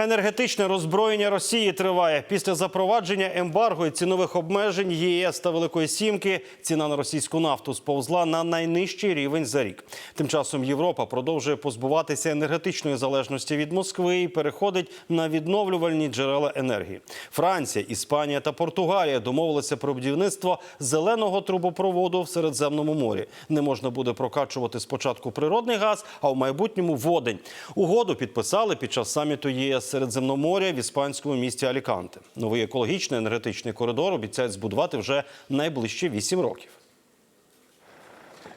Енергетичне роззброєння Росії триває після запровадження ембарго і цінових обмежень ЄС та Великої Сімки. Ціна на російську нафту сповзла на найнижчий рівень за рік. Тим часом Європа продовжує позбуватися енергетичної залежності від Москви і переходить на відновлювальні джерела енергії. Франція, Іспанія та Португалія домовилися про будівництво зеленого трубопроводу в Середземному морі. Не можна буде прокачувати спочатку природний газ, а в майбутньому водень. Угоду підписали під час саміту ЄС Середземноморя в іспанському місті Аліканте. Новий екологічний енергетичний коридор обіцяють збудувати вже найближчі вісім років.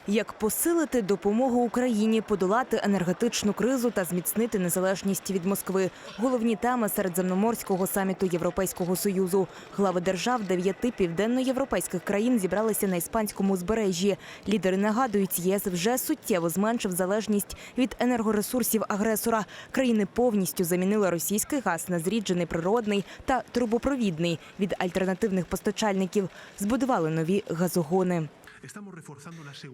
Як посилити допомогу Україні, подолати енергетичну кризу та зміцнити незалежність від Москви головні теми середземноморського саміту Європейського союзу. Глави держав дев'яти південноєвропейських країн зібралися на іспанському узбережжі. Лідери нагадують, ЄС вже суттєво зменшив залежність від енергоресурсів агресора. Країни повністю замінили російський газ на зріджений природний та трубопровідний від альтернативних постачальників. Збудували нові газогони.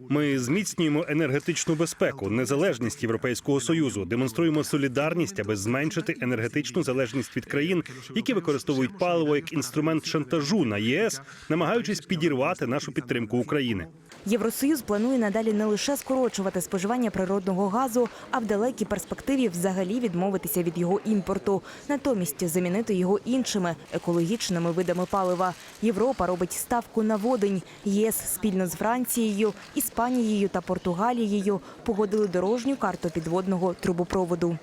Ми зміцнюємо енергетичну безпеку, незалежність Європейського союзу, демонструємо солідарність, аби зменшити енергетичну залежність від країн, які використовують паливо як інструмент шантажу на ЄС, намагаючись підірвати нашу підтримку України. Євросоюз планує надалі не лише скорочувати споживання природного газу, а в далекій перспективі взагалі відмовитися від його імпорту, натомість замінити його іншими екологічними видами палива. Європа робить ставку на водень. ЄС спільно з Францією, Іспанією та Португалією погодили дорожню карту підводного трубопроводу.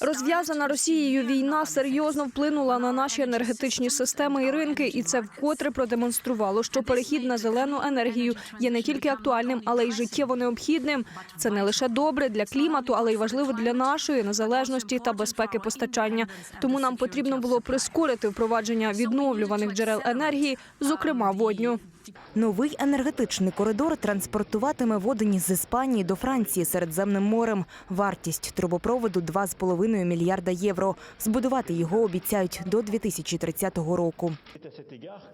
Розв'язана Росією війна серйозно вплинула на наші енергетичні системи і ринки, і це вкотре продемонструвало, що перехід на зелену енергію є не тільки актуальним, але й життєво необхідним. Це не лише добре для клімату, але й важливо для нашої незалежності та безпеки постачання. Тому нам потрібно було прискорити впровадження відновлюваних джерел енергії, зокрема водню. Новий енергетичний коридор транспортуватиме водені з Іспанії до Франції Середземним морем. Вартість трубопроводу 2,5 мільярда євро. Збудувати його обіцяють до 2030 року.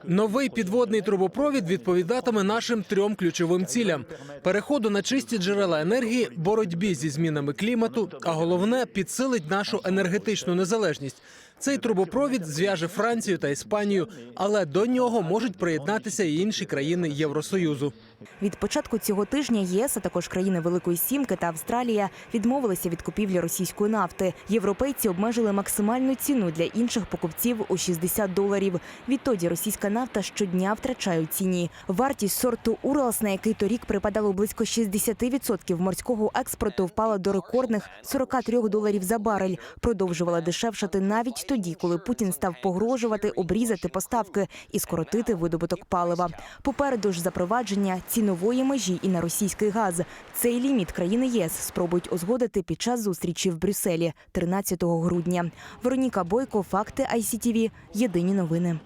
Новий підводний трубопровід відповідатиме нашим трьом ключовим цілям: переходу на чисті джерела енергії, боротьбі зі змінами клімату, а головне підсилить нашу енергетичну незалежність. Цей трубопровід зв'яже Францію та Іспанію, але до нього можуть приєднатися і інші країни Євросоюзу. Від початку цього тижня єС, а також країни Великої Сімки та Австралія відмовилися від купівлі російської нафти. Європейці обмежили максимальну ціну для інших покупців у 60 доларів. Відтоді російська нафта щодня втрачає у ціні. Вартість сорту Уралс, на який торік припадало близько 60% морського експорту, впала до рекордних 43 доларів за барель. Продовжувала дешевшати навіть тоді, коли Путін став погрожувати обрізати поставки і скоротити видобуток палива. Попереду ж запровадження цінової межі і на російський газ. Цей ліміт країни ЄС спробують узгодити під час зустрічі в Брюсселі 13 грудня. Вероніка Бойко, факти ICTV, Єдині новини.